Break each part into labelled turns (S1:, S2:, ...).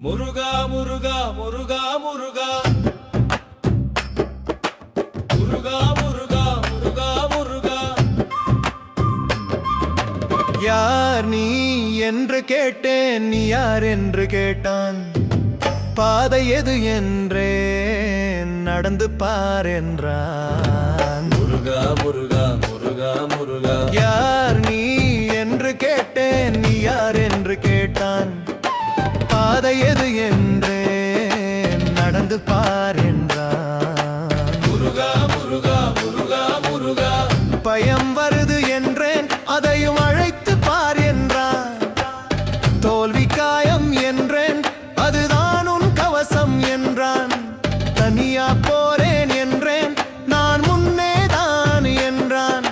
S1: முருகா முருகா முருகா முருகா. முருகா முருகா முருகா முருகா.
S2: யார் நீ என்று கேட்டேன் நீ யார் என்று கேட்டான். பாதை எது என்றே நடந்து பார் என்றான்.
S1: முருகா முருகா முருகா முருகா.
S2: யார் கதை எது என்றே நடந்து பார் என்றான்.
S1: முருகா முருகா முருகா முருகா.
S2: பயம் வருது என்றேன் அதையும் அழைத்து பார் என்றான். தோல்வி காயம் என்றேன் அதுதான் உன் கவசம் என்றான். தனியா போறேன் என்றேன் நான் முன்னே தான் என்றான்.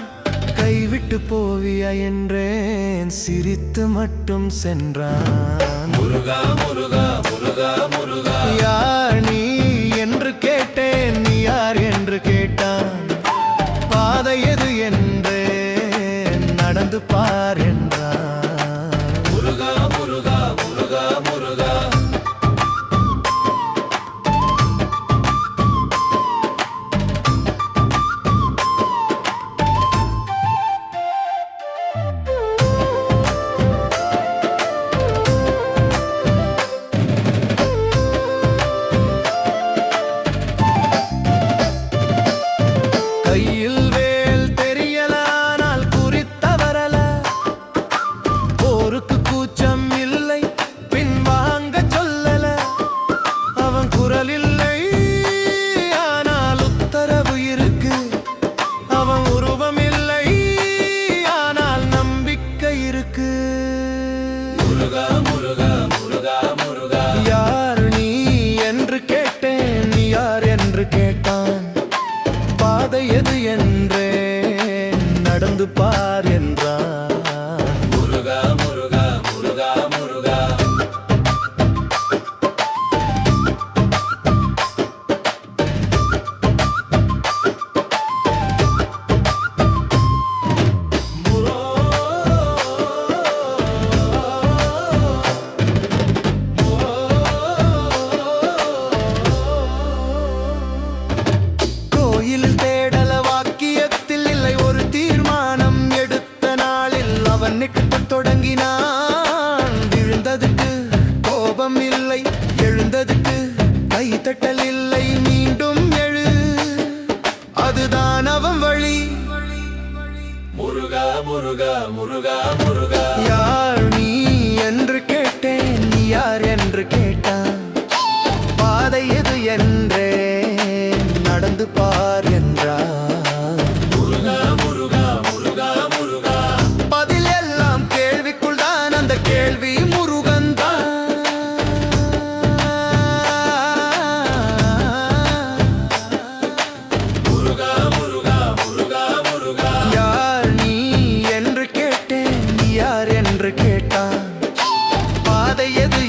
S2: கைவிட்டு போவியா என்றேன் ஏன் சிரித்து மட்டும் சென்றான்?
S1: முருகா முருகா முருகா முருகா
S2: யார் நீ என்று கேட்டேன் நீ யார்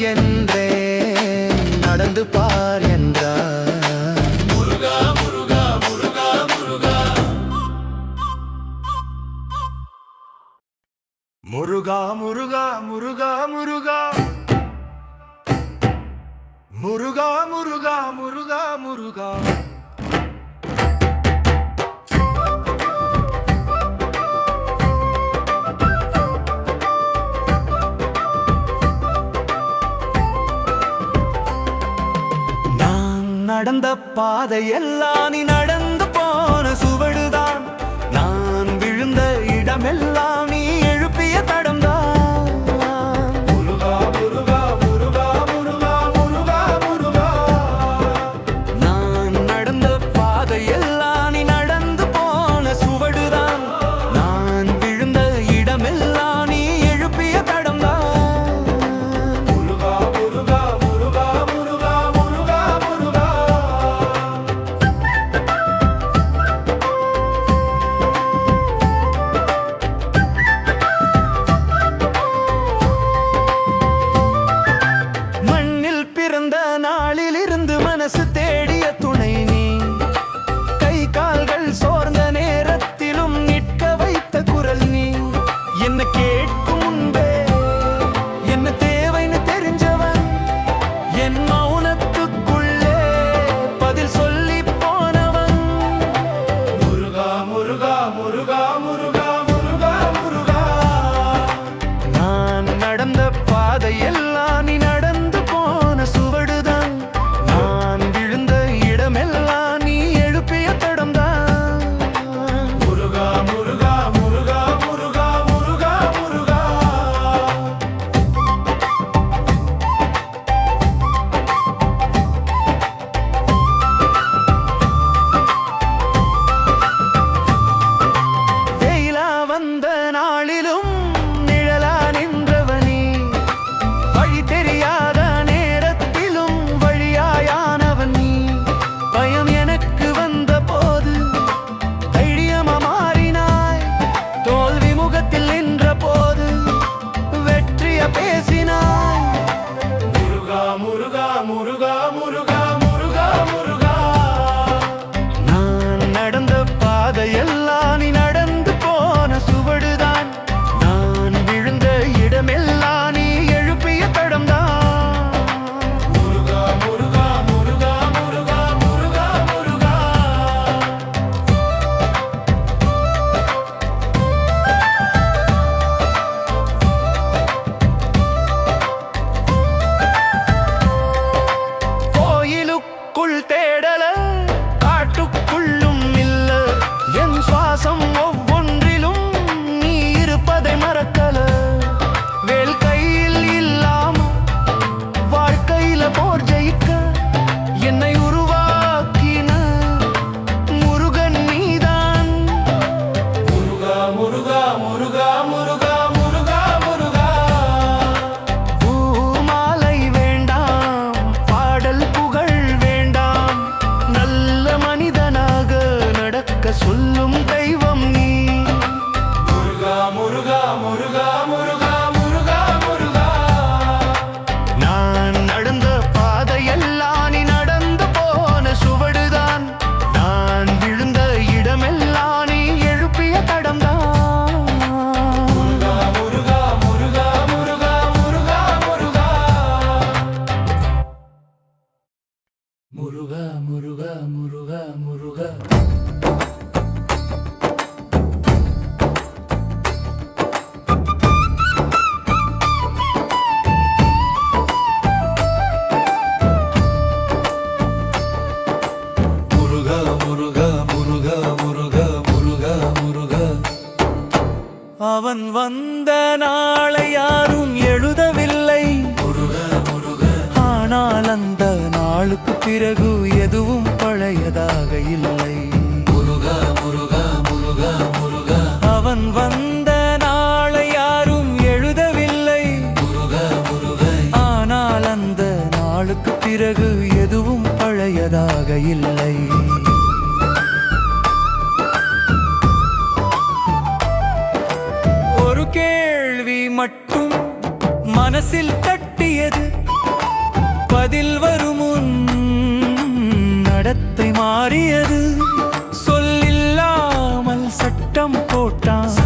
S1: bien.
S2: அதையெல்லாம் வந்த நாளை யாரும் எழுதவில்லை. ஆனால் அந்த நாளுக்கு பிறகு எதுவும் பழையதாக இல்லை. மனசில் தட்டியது. பதில் வரும் நடத்தை மாறியது. சொல்லில்லாமல் சட்டம் போட்டான்.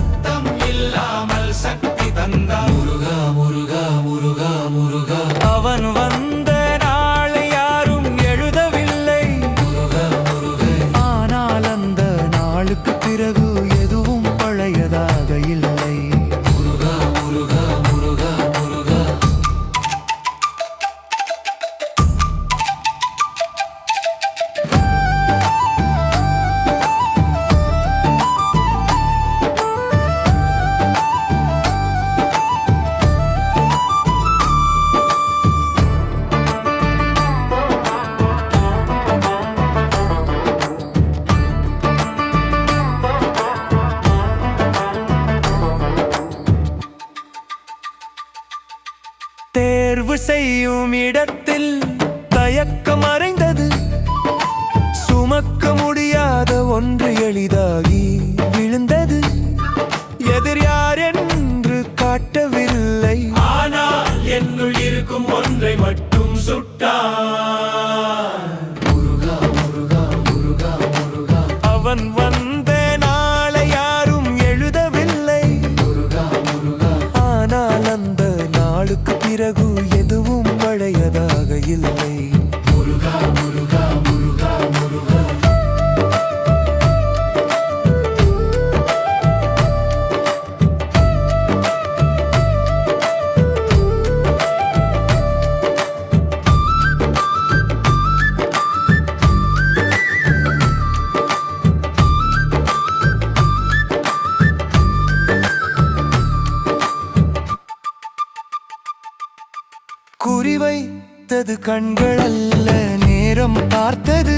S2: விழித்தது கண்கள் அல்ல நேரம் பார்த்தது.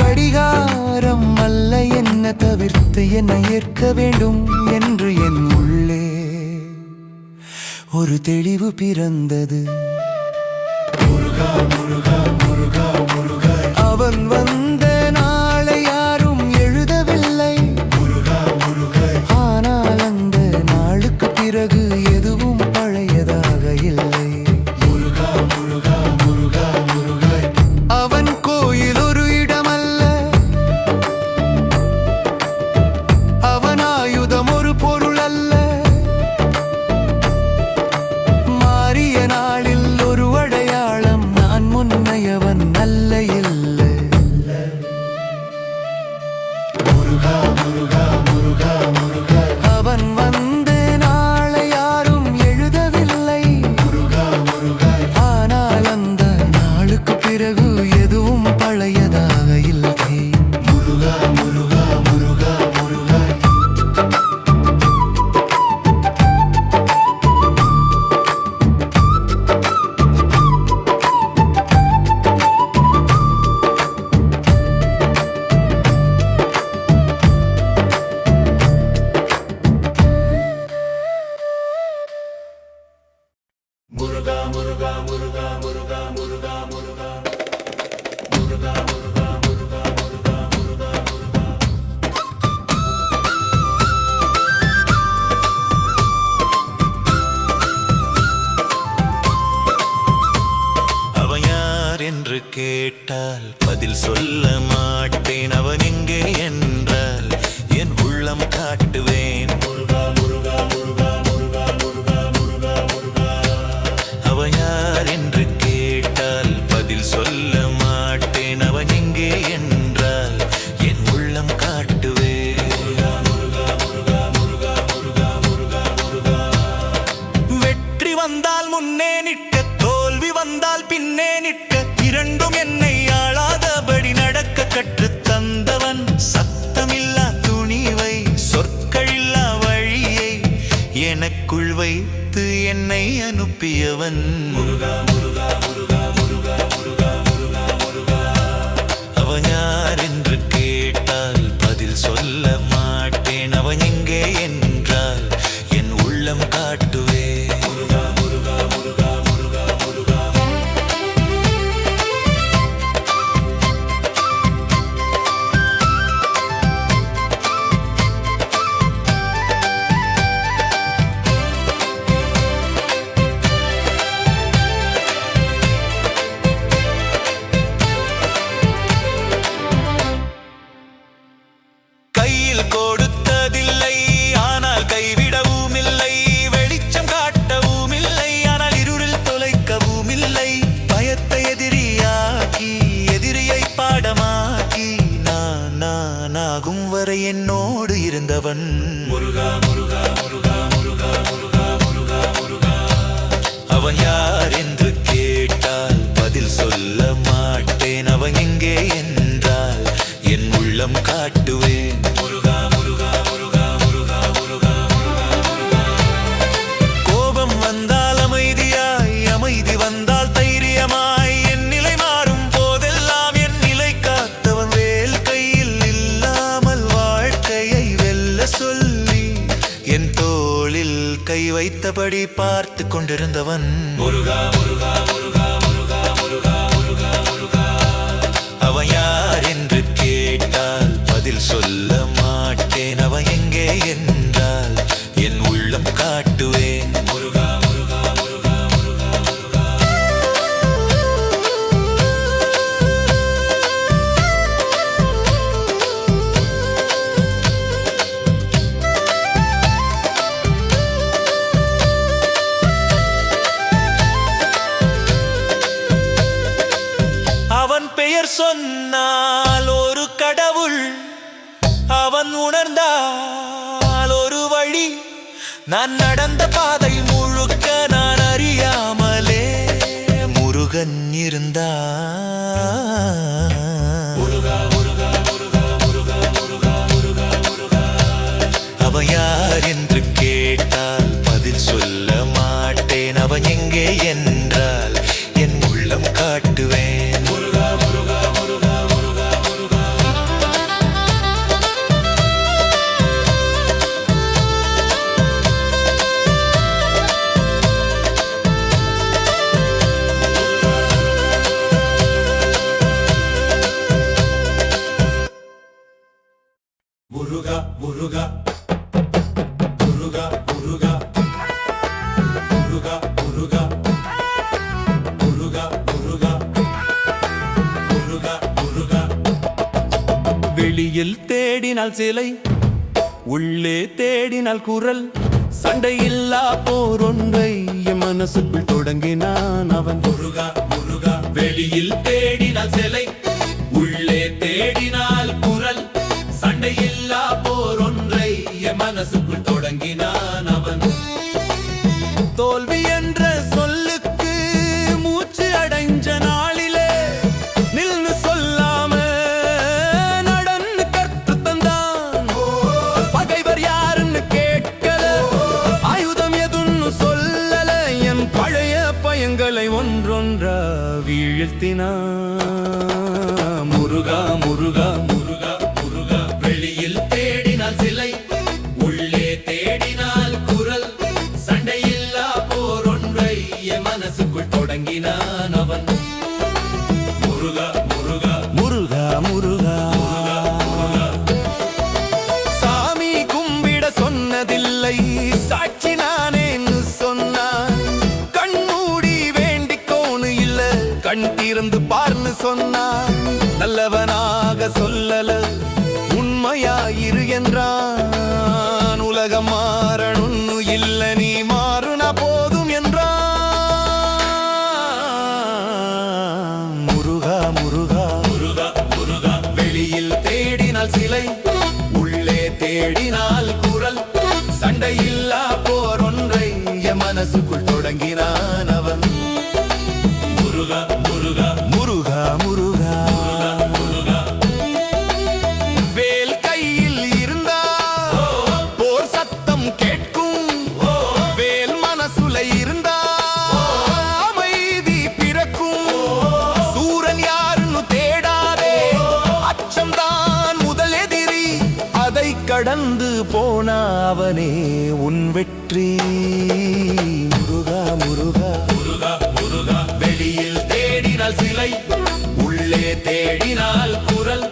S2: கடிகாரம் அல்ல என்ன தவிர்த்து என்னை ஏற்க வேண்டும் என்று என் உள்ளே ஒரு தெளிவு பிறந்தது. அவன் வந்த பதில் சொல்ல என்னோடு இருந்தவன். முருகா முருகா முருகா முருகா முருகா முருகா முருகா.
S3: அவன் யார் என்று கேட்டால் பதில் சொல்ல மாட்டேன். அவன் எங்கே என்றால் என் உள்ளம் காட்டுவேன். பெருந்தவன்
S1: முருகா
S2: தேடினால் சிலை உள்ளே தேடினால் குரல். சண்டையில்லா போர் ஒன்றை என் மனசுக்குள் தொடங்கினான் அவன்.
S1: முருகா முருகா வெளியில் தேடினால் சிலை உள்ளே தேடினால் குரல். சண்டையில்லா போர் ஒன்றை என் மனசுக்குள் சிலை உள்ளே தேடினால் குரல்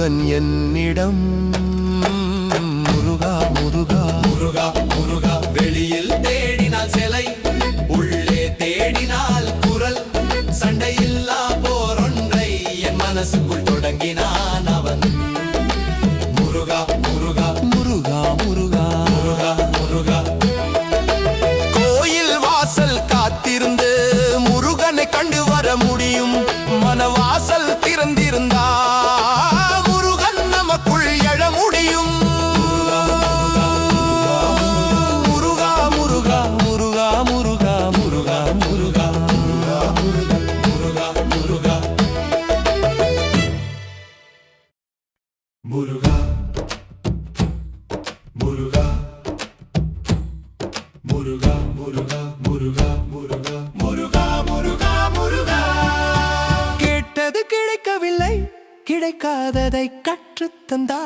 S2: முருகன் என்னிடம் முருகா முருகா
S1: முருகா முருகா முருகா முருகா.
S2: முருகா முருகா
S1: முருகா. கேட்டது கிடைக்கவில்லை கிடைக்காததை
S2: கற்றுத்தந்தா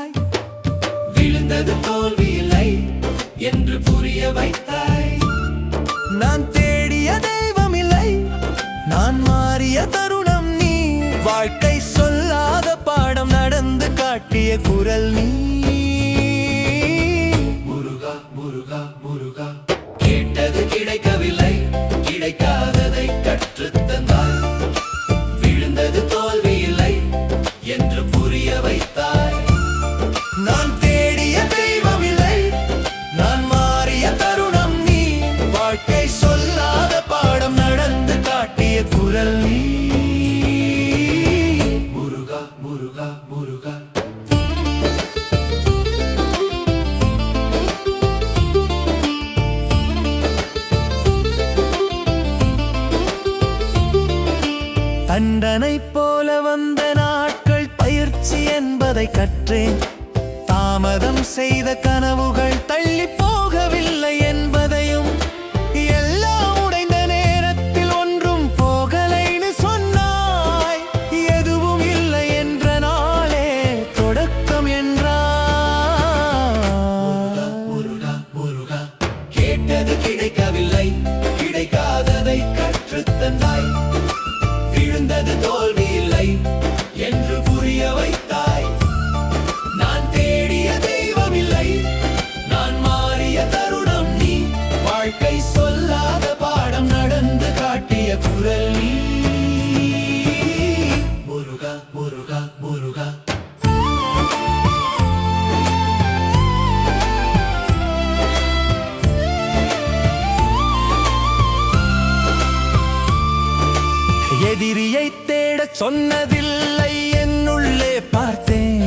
S2: சொன்னதில்லை என்னுள்ளே பார்த்தேன்.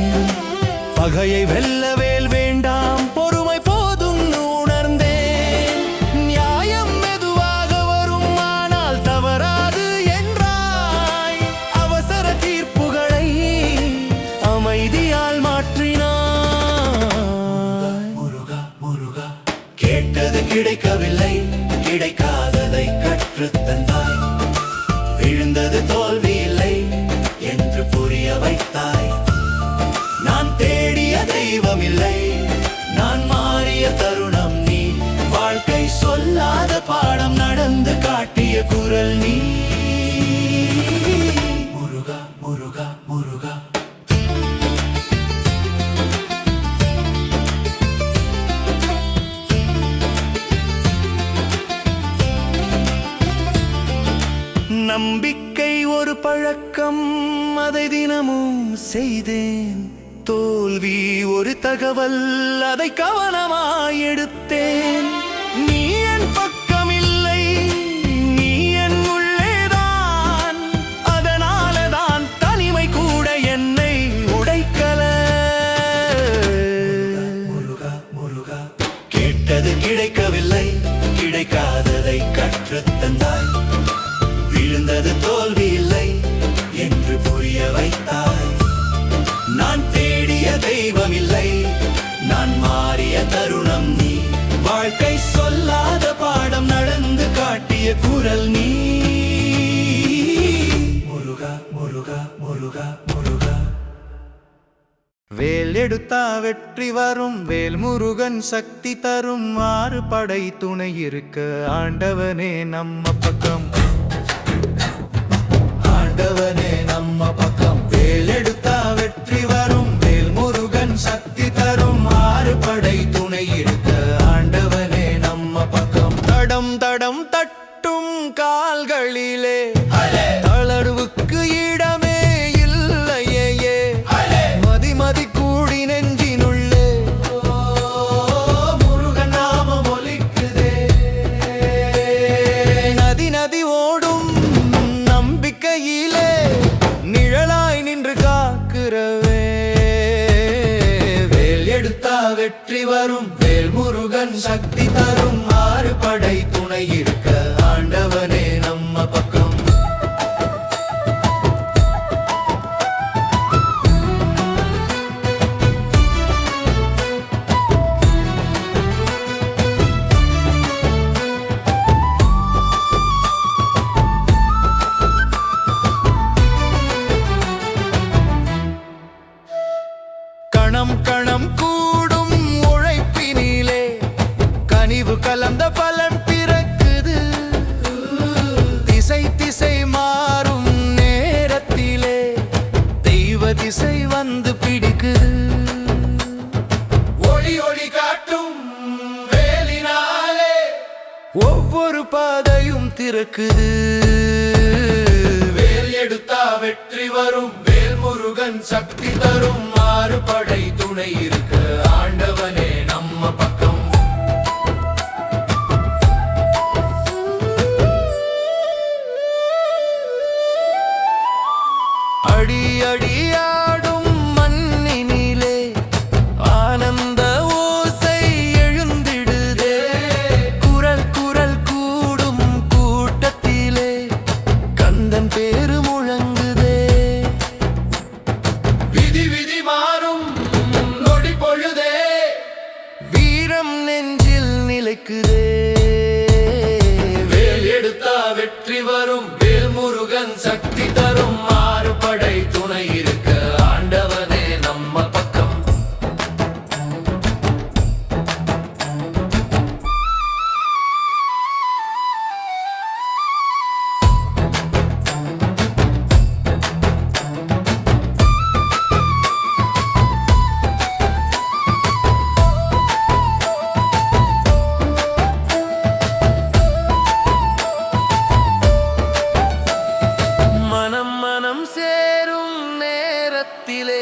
S2: பகையை
S1: வெல்லவே தோல்வி
S2: ஒரு தகவல் அதை கவனமாய் எடுத்து எல்லா வெற்றி வரும். வேல் முருகன் சக்தி தரும். ஆறு படை துணை இருக்க. ஆண்டவனே நம்ம பக்கம். ஆண்டவனே நம்ம பக்கம். வேல் எடுத்தா வெற்றி வரும். வேல் முருகன் சக்தி பணம் கூடும் உழைப்பினிலே கனிவு கலந்த பலன் பிறக்குது. திசை திசை மாறும் நேரத்திலே தெய்வ திசை வந்து பிடிக்குது. ஒளி ஒளி காட்டும் வேலினாலே ஒவ்வொரு பாதையும் திறக்குது. வேல் எடுத்தா வெற்றி வரும் வேல் சக்தி தரும் மாறுபடை துணை இருக்க. நேரத்திலே